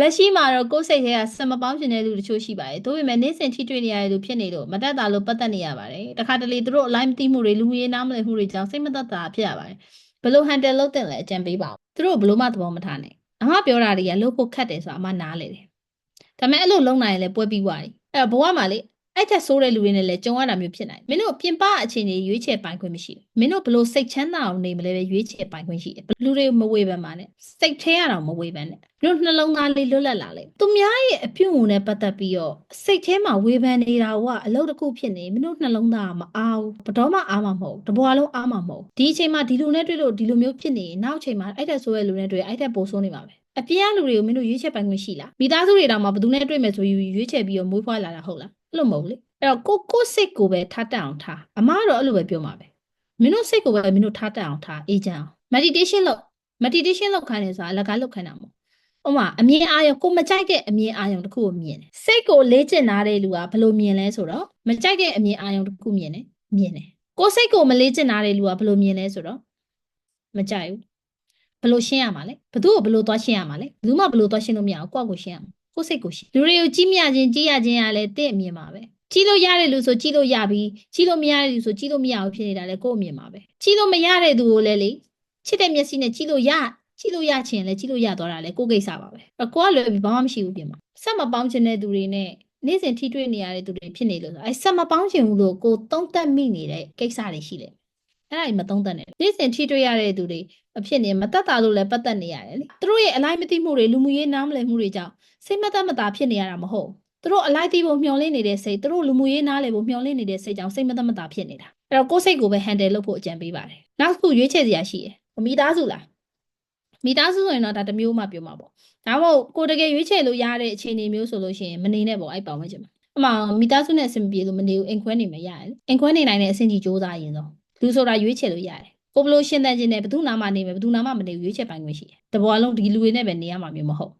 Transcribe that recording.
လက်ရှိမှာတော့ကိုယ်စိတ်ထဲကစမပေါင်းရှင်တဲ့လူတချို့ရှိပါတယ်။ဒါပေမဲ့နေ့စဉ်ထိတွေ့နေရတဲ့လူဖြစ်နေလို့မတက်တာလို့ပတ်သက်နေရပါတယ်။တခါတလေသူတို့ line မသိမှုတွေလူမှုရေးနားမလည်မှုတွေကြောင့်စိတ်မသက်သာဖြစ်ရပါတယ်။ဘယ်လို handle လုပ်တင်လဲအကြံပေးပါဦး။သူတို့ဘယ်လိုမှသဘောမထားနဲ့။အမပြောတာတွေကလို့ဖို့ခတ်တယ်ဆိုတာအမနားလေတယ်။ဒါပေမဲ့အဲ့လိုလုံနိုင်ရင်လည်းပွဲပြီးသွားပြီ။အဲ့တော့ဘဝမှာလေ အဲ့ထက်ဆိုးတဲ့လူတွေနဲ့လည်းကြုံရတာမျိုးဖြစ်နိုင်တယ်။မင်းတို့ပြင်ပအခြေအနေရွေးချယ်ပိုင်ခွင့်မရှိဘူး။မင်းတို့ဘလို့စိတ်ချမ်းသာအောင်နေမလဲပဲရွေးချယ်ပိုင်ခွင့်ရှိတယ်။လူတွေမဝေဖန်ပါနဲ့။စိတ်ထဲရတော့မဝေဖန်နဲ့။တို့နှလုံးသားလေးလွတ်လပ်လာလေ။သူများရဲ့အပြုံနဲ့ပတ်သက်ပြီးတော့စိတ်ထဲမှာဝေဖန်နေတာကအလုပ်တစ်ခုဖြစ်နေမင်းတို့နှလုံးသားကမအားဘူး။ဘတော်မှအားမှာမဟုတ်ဘူး။တဘွားလုံးအားမှာမဟုတ်ဘူး။ဒီအချိန်မှာဒီလူနဲ့တွေ့လို့ဒီလိုမျိုးဖြစ်နေရင်နောက်အချိန်မှာအဲ့ထက်ဆိုးတဲ့လူနဲ့တွေ့ရင်အဲ့ထက်ပိုဆိုးနေပါပဲ။အပြင်းအလူတွေကိုမင်းတို့ရွေးချယ်ပိုင်ခွင့်ရှိလားမိသားစုတွေတောင်မှဘယ်သူနဲ့တွေ့မယ်ဆိုယူရွေးချယ်ပြီးတော့မွေးဖွားလာတာဟုတ်လားအဲ့ လိုမဟုတ်ဘူးလေအဲ့တော့ကိုကိုစိတ်ကိုပဲထားတတ်အောင်ထားအမကတော့အဲ့လိုပဲပြောမှာပဲမင်းတို့စိတ်ကိုပဲမင်းတို့ထားတတ်အောင်ထားအေးချမ်းအောင် meditation လုပ် meditation လုပ်ခိုင်းနေဆိုတာအလကားလုပ်ခိုင်းတာမဟုတ်ဥပမာအမြင်အာရုံကိုမကြိုက်တဲ့အမြင်အာရုံတစ်ခုကိုမြင်တယ်စိတ်ကိုလေ့ကျင့်ထားတဲ့လူကဘယ်လိုမြင်လဲဆိုတော့မကြိုက်တဲ့အမြင်အာရုံတစ်ခုမြင်တယ်မြင်တယ်ကိုယ်စိတ်ကိုမလေ့ကျင့်ထားတဲ့လူကဘယ်လိုမြင်လဲဆိုတော့မကြိုက်ဘူးဘယ်လိုရှင်းရမှာလဲဘသူ့ကိုဘယ်လိုသွားရှင်းရမှာလဲဘယ်သူမှဘယ်လိုသွားရှင်းလို့မရအောင်ကိုယ့်ကိုရှင်းရမှာ ကိုယ့်စိတ်ကိုရှင်းလူတွေကိုကြီးမြခြင်းကြီးရခြင်းကလည်းတင့်အမြင်ပါပဲကြီးလို့ရတဲ့လူဆိုကြီးလို့ရပြီကြီးလို့မရတဲ့လူဆိုကြီးလို့မရဘူးဖြစ်နေတာလေကိုယ့်အမြင်ပါပဲကြီးလို့မရတဲ့သူကိုလည်းလေချစ်တဲ့မျက်စိနဲ့ကြီးလို့ရကြီးလို့ရချင်လည်းကြီးလို့ရသွားတာလေကိုယ့်ကိစ္စပါပဲအဲ့ကိုကလွယ်ပြီးဘာမှမရှိဘူးပြင်မှာဆက်မပေါင်းချင်တဲ့သူတွေနဲ့နေ့စဉ်ထိတွေ့နေရတဲ့သူတွေဖြစ်နေလို့ဆိုအဲဆက်မပေါင်းချင်ဘူးလို့ကိုသုံးသက်မိနေတဲ့ကိစ္စတွေရှိလေ အဲ့ဒါကြီးမသုံးသက်နဲ့နေ့စဉ်ထိတွေ့ရတဲ့သူတွေအဖြစ်နေမတက်တာလို့လည်းပတ်သက်နေရတယ်လေသူတို့ရဲ့အလိုက်မသိမှုတွေလူမှုရေးနားမလည်မှုတွေကြောင့်စိတ်မသက်မသာဖြစ်နေရတာမဟုတ်သူတို့အလိုက်သိဖို့မျှော်လင့်နေတဲ့စိတ်သူတို့လူမှုရေးနားလည်ဖို့မျှော်လင့်နေတဲ့စိတ်ကြောင့်စိတ်မသက်မသာဖြစ်နေတာအဲ့တော့ကိုယ်စိတ်ကိုပဲ handle လုပ်ဖို့အကြံပေးပါတယ်နောက်တစ်ခုရွေးချယ်စရာရှိတယ်မိသားစုလားမိသားစုဆိုရင်တော့ဒါတစ်မျိုးမှပြောမှာပေါ့ဒါမှမဟုတ်ကိုယ်တကယ်ရွေးချယ်လို့ရတဲ့အခြေအနေမျိုးဆိုလို့ရှိရင်မနေနဲ့ပေါ့အဲ့ပေါင်းမချင်မှာအမှမိသားစုနဲ့အဆင်ပြေလို့မနေဘူးအိမ်ခွဲနေမရတယ်လေအိမ်ခွဲနေနိုင်တဲ့အဆင်ကြီးစူးစမ်းရင်တော့ လူဆိုတာရွေးချယ်လို့ရတယ်ကိုဘလို့ရှင်းတဲ့ချင်းနဲ့ဘယ်သူနာမှနေမယ်ဘယ်သူနာမှမနေဘူးရွေးချယ်ပိုင်ခွင့်ရှိတယ်။တဘောလုံးဒီလူတွေနဲ့ပဲနေရမှာမျိုးမဟုတ်